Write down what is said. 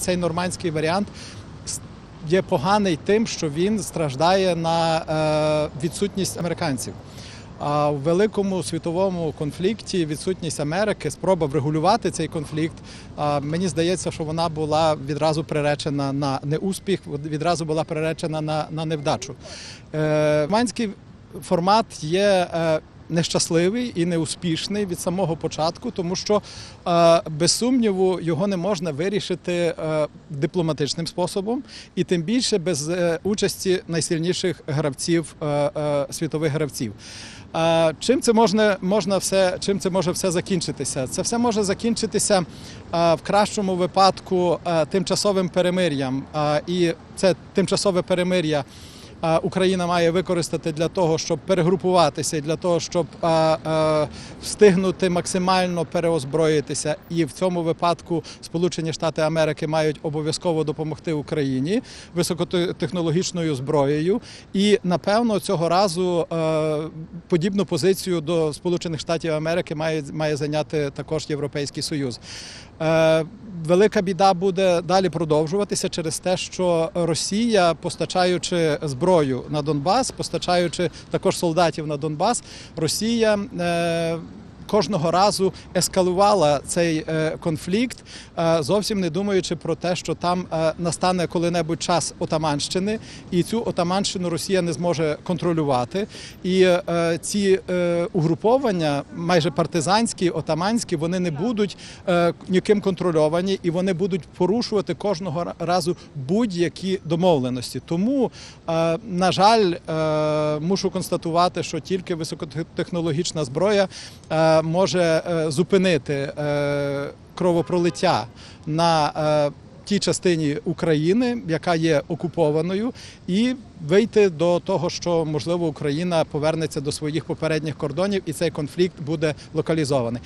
Цей нормандський варіант є поганий тим, що він страждає на е, відсутність американців. А в великому світовому конфлікті відсутність Америки, спроба врегулювати цей конфлікт. Мені здається, що вона була відразу приречена на неуспіх, відразу була приречена на, на невдачу. Е, Нормандський формат є. Нещасливий і неуспішний від самого початку, тому що е, без сумніву його не можна вирішити е, дипломатичним способом, і тим більше без е, участі найсильніших гравців світових гравців. Чим це можна, можна все, чим це може все закінчитися? Це все може закінчитися в кращому випадку тимчасовим перемир'ям. І це тимчасове перемир'я. Україна має використати для того, щоб перегрупуватися, для того, щоб встигнути максимально переозброїтися. І в цьому випадку Сполучені Штати Америки мають обов'язково допомогти Україні високотехнологічною зброєю. І напевно цього разу подібну позицію до Сполучених Штатів Америки має, зайняти також Європейський Союз. Велика біда буде далі продовжуватися через те, що Росія, постачаючи зброю на Донбас, постачаючи також солдатів на Донбас, Росія. Кожного разу ескалувала цей е, конфлікт, е, зовсім не думаючи про те, що там е, настане коли-небудь час отаманщини, і цю отаманщину Росія не зможе контролювати. І ці угруповання, майже партизанські, отаманські, вони не будуть ніким контрольовані і вони будуть порушувати кожного разу будь-які домовленості. Тому, на жаль, мушу констатувати, що тільки високотехнологічна зброя може е, зупинити е, кровопролиття на е, тій частині України, яка є окупованою, і вийти до того, що можливо Україна повернеться до своїх попередніх кордонів, і цей конфлікт буде локалізований.